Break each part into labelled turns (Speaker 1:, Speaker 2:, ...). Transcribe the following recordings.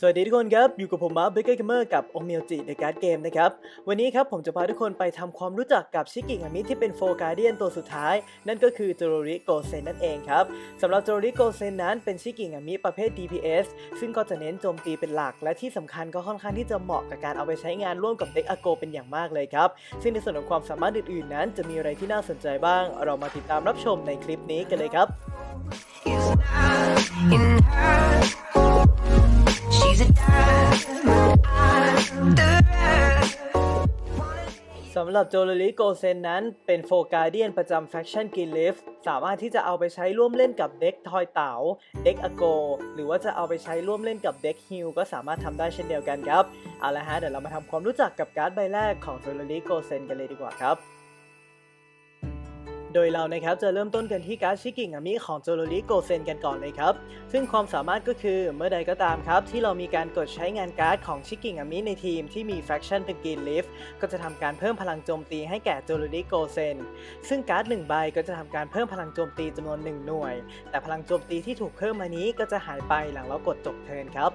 Speaker 1: สวัสดีทุกคนครับ อยู่กับผมมาร์คเบเกอร์เกมเมอร์กับโอเมียจิในการ์ดเกมนะครับ วันนี้ครับผมจะพาทุกคนไปทำความรู้จักกับชิกิงามิที่เป็นโฟการเดียนตัวสุดท้าย นั่นก็คือโจโรริโกเซนนั่นเองครับสำหรับโจโรริโกเซนนั้นเป็นชิกิงามิประเภท DPS ซึ่งก็จะเน้นโจมตีเป็นหลัก และที่สำคัญก็ค่อนข้างที่จะเหมาะกับการเอาไปใช้งานร่วมกับเด็กอาโกเป็นอย่างมากเลยครับ ซึ่งในส่วนของความสามารถอื่นๆ นั้นจะมีอะไรที่น่าสนใจบ้าง เรามาติดตามรับชมในคลิปนี้กันเลยครับ สำหรับโจลลิโกเซนนั้นเป็นโฟการเดียนประจำแฟคชั่นกินลิฟสามารถที่จะเอาไปใช้ร่วมเล่นกับเด็กทอยเต๋าเด็กอโก หรือว่าจะเอาไปใช้ร่วมเล่นกับเด็กฮิลก็สามารถทำได้เช่นเดียวกันครับ เอาละฮะเดี๋ยวเรามาทำความรู้จักกับการ์ดใบแรกของโจลลิโกเซนกันเลยดีกว่าครับ โดยเรานะครับจะเริ่มต้นกันที่การ์ดชิกิงามิของโจโรริโกเซนกันก่อนเลยครับ ซึ่งความสามารถก็คือเมื่อใดก็ตามครับ ที่เรามีการกดใช้งานการ์ดของชิกิงามิในทีมที่มีแฟคชั่นเป็นกรีนลิฟก็จะทำการเพิ่มพลังโจมตีให้แก่โจโรริโกเซนซึ่งการ์ดหนึ่งใบก็จะทำการเพิ่มพลังโจมตีจำนวนหนึ่งหน่วย แต่พลังโจมตีที่ถูกเพิ่มมานี้ก็จะหายไปหลังเรากดจบเทิร์นครับ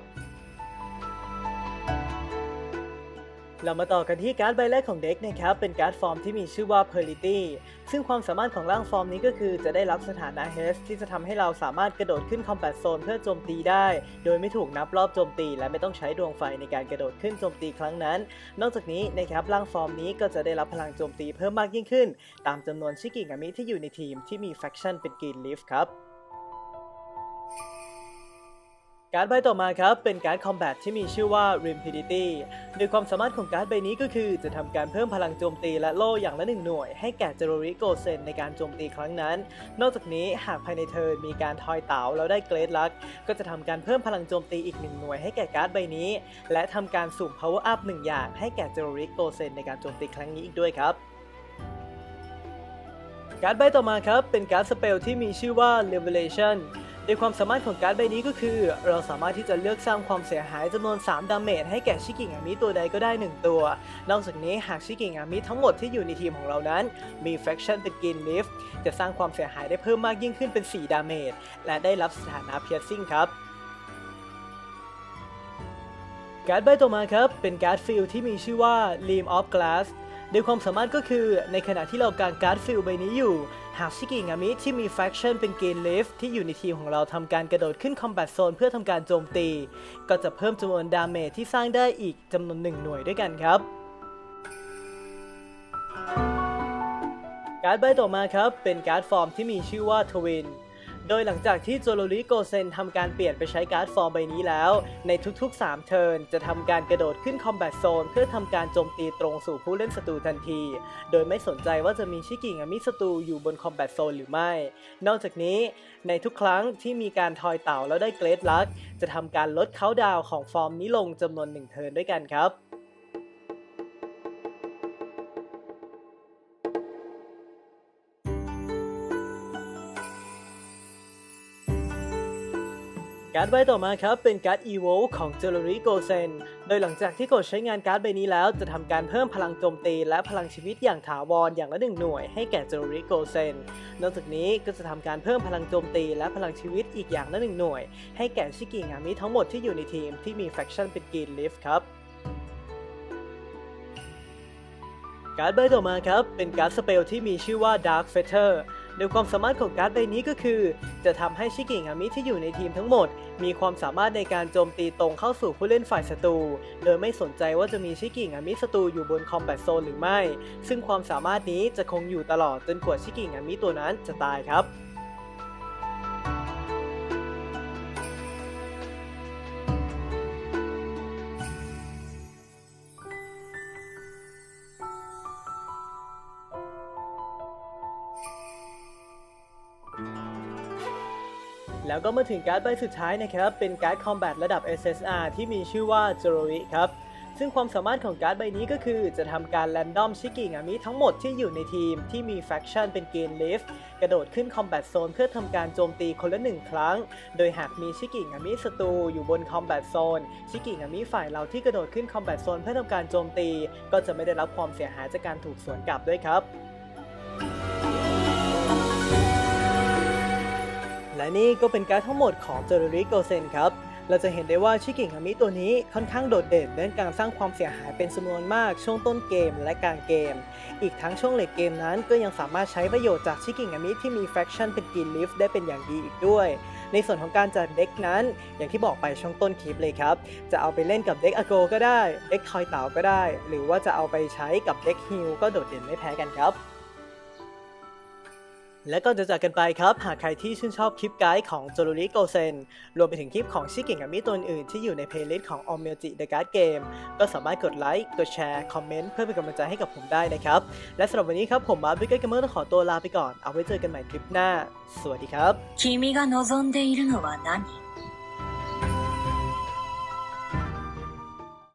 Speaker 1: เรามาต่อกันที่การ์ดใบแรกของเด็กนะครับเป็นการ์ดฟอร์มที่มีชื่อว่า p e r l i t y ซึ่งความสามารถของร่างฟอร์มนี้ก็คือจะได้รับสถานะ H ที่จะทำให้เราสามารถกระโดดขึ้น Combat Zone เพื่อโจมตีได้ โดยไม่ถูกนับรอบโจมตี และไม่ต้องใช้ดวงไฟในการกระโดดขึ้นโจมตีครั้งนั้น นอกจากนี้นะครับร่างฟอร์มนี้ก็จะได้รับพลังโจมตีเพิ่มมากยิ่งขึ้น ตามจำนวนชิกิงามิที่อยู่ในทีมที่มีแฟคชั่นเป็นกรีนลิฟครับ การ์ดใบต่อมาครับ เป็นการ์ดคอมแบทที่มีชื่อว่า Rapidity โดยความสามารถของการ์ดใบนี้ก็คือ จะทำการเพิ่มพลังโจมตีและโล่อย่างละหนึ่งหน่วย ให้แก่เจโรริโกเซนในการโจมตีครั้งนั้น นอกจากนี้หากภายในเทิร์นมีการทอยเต๋าแล้วได้เกรดลัก ก็จะทำการเพิ่มพลังโจมตีอีกหนึ่งหน่วยให้แก่การ์ดใบนี้ และทำการสุ่ม power up หนึ่งอย่าง ให้แก่เจโรริโกเซนในการโจมตีครั้งนี้อีกด้วยครับการ์ดใบต่อมาครับ เป็นการ์ดสเปลที่มีชื่อว่า Revelation ดยความสามารถของการ์ดใบนี้ก็คือ เราสามารถที่จะเลือกสร้างความเสียหายจำนวน 3 ดาเมจให้แก่ชิกิงามิตัวใดก็ได้ 1 ตัว นอกจากนี้หากชิกิงามิทั้งหมดที่อยู่ในทีมของเรานั้น มีแฟคชั่นเป็นกินลิฟจะสร้างความเสียหายได้เพิ่มมากยิ่งขึ้นเป็น 4 ดาเมจและได้รับสถานะเพียร์ซิ่งครับการ์ดใบต่อมาครับ เป็นการ์ดฟิลที่มีชื่อว่า Leam of Glass โดยความสามารถก็คือในขณะที่เรากางการ์ดฟิลใบนี้อยู่ หากชิกิงามิที่มีแฟคชั่นเป็นเกนลิฟที่อยู่ในทีมของเราทำการกระโดดขึ้นคอมแบทโซนเพื่อทำการโจมตี ก็จะเพิ่มจำนวนดาเมจที่สร้างได้อีกจำนวนหนึ่งหน่วยด้วยกันครับ การ์ดใบต่อมาครับ เป็นการ์ดฟอร์มที่มีชื่อว่าทวิน โดยหลังจากที่โจโรริโกเซนทำการเปลี่ยนไปใช้การ์ดฟอร์มใบนี้แล้ว ในทุกๆ 3 เทิร์นจะทำการกระโดดขึ้นคอมแบทโซนเพื่อทำการโจมตีตรงสู่ผู้เล่นศัตรูทันที โดยไม่สนใจว่าจะมีชิกิงามิศัตรูอยู่บนคอมแบทโซนหรือไม่ นอกจากนี้ ในทุกครั้งที่มีการทอยเต่าแล้วได้เกรดลักจะทำการลดเขาดาวของฟอร์มนี้ลงจำนวนหนึ่งเทิร์นด้วยกันครับ การ์ดใบต่อมาครับเป็นการ์ด Evo ของ j e w e l r y Gosen โดยหลังจากที่กดใช้งานการ์ดใบนี้แล้ว จะทำการเพิ่มพลังโจมตีและพลังชีวิตอย่างถาวรอย่างละหนึ่งหน่วยให้แก่ j e w e l r y Gosen นอกจากนี้ก็จะทำการเพิ่มพลังโจมตีและพลังชีวิตอีกอย่างละหนึ่งหน่วย ให้แก่ชิกิงามิทั้งหมดที่อยู่ในทีมที่มีแฟคชั่นเป็นกรีนลิฟครับการ์ดใบต่อมาครับเป็นการ์ดสเปลที่มีชื่อว่า Dark Fetter โดยความสามารถของการ์ดใบนี้ก็คือ จะทำให้ชิกิงามิที่อยู่ในทีมทั้งหมด มีความสามารถในการโจมตีตรงเข้าสู่ผู้เล่นฝ่ายศัตรู โดยไม่สนใจว่าจะมีชิกิงามิศัตรูอยู่บนคอมแบทโซนหรือไม่ ซึ่งความสามารถนี้จะคงอยู่ตลอดจนกว่าชิกิงามิตัวนั้นจะตายครับ แล้วก็มาถึงการ์ดใบสุดท้ายนะครับ เป็นการ์ดคอมแบทระดับ SSR ที่มีชื่อว่าโจโรริครับ ซึ่งความสามารถของการ์ดใบนี้ก็คือจะทำการแรนดอมชิกิงามิทั้งหมดที่อยู่ในทีมที่มีแฟคชั่นเป็นเกนลิฟกระโดดขึ้นคอมแบทโซนเพื่อทำการโจมตีคนละหนึ่งครั้ง โดยหากมีชิกิงามิศัตรูอยู่บนคอมแบทโซนชิกิงามิฝ่ายเราที่กระโดดขึ้นคอมแบทโซนเพื่อทำการโจมตี ก็จะไม่ได้รับความเสียหายจากการถูกสวนกลับด้วยครับ นี่ก็เป็นการดทั้งหมดของเจอร์ริโกเซนครับ เราจะเห็นได้ว่าชิกิงฮามิตัวนี้ค่อนข้างโดดเด่นเรื่องการสร้างความเสียหายเป็นจำนวนมากช่วงต้นเกมและกลางเกม อีกทั้งช่วงเลดเกมนั้นก็ยังสามารถใช้ประโยชน์จากชิกิงฮามิที่มีแฟคชั่นเป็นกินลิฟได้เป็นอย่างดีอีกด้วยในส่วนของการจัดเด็กนั้น อย่างที่บอกไปช่วงต้นคลิปเลยครับ จะเอาไปเล่นกับเด็กอโกก็ได้ เด็กทอยเต๋าก็ได้ หรือว่าจะเอาไปใช้กับเด็กฮิลก็โดดเด่นไม่แพ้กันครับ และก่อนจะจากกันไปครับ หากใครที่ชื่นชอบคลิปไกด์ของโจโรริโกเซนรวมไปถึงคลิปของชิเกงอามิตัวอื่นๆที่อยู่ในเพลย์ลิสต์ของ o m e l j i The Card Game ก็สามารถกดไลค์ กดแชร์ คอมเมนต์ เพื่อเป็นกำลังใจให้กับผมได้นะครับ และสำหรับวันนี้ครับ ผมมาร์คบิ๊กเกอร์เกมเมอร์ต้องขอตัวลาไปก่อน เอาไว้เจอกันใหม่คลิปหน้า สวัสดีครับ
Speaker 2: 君が望んでいるのは何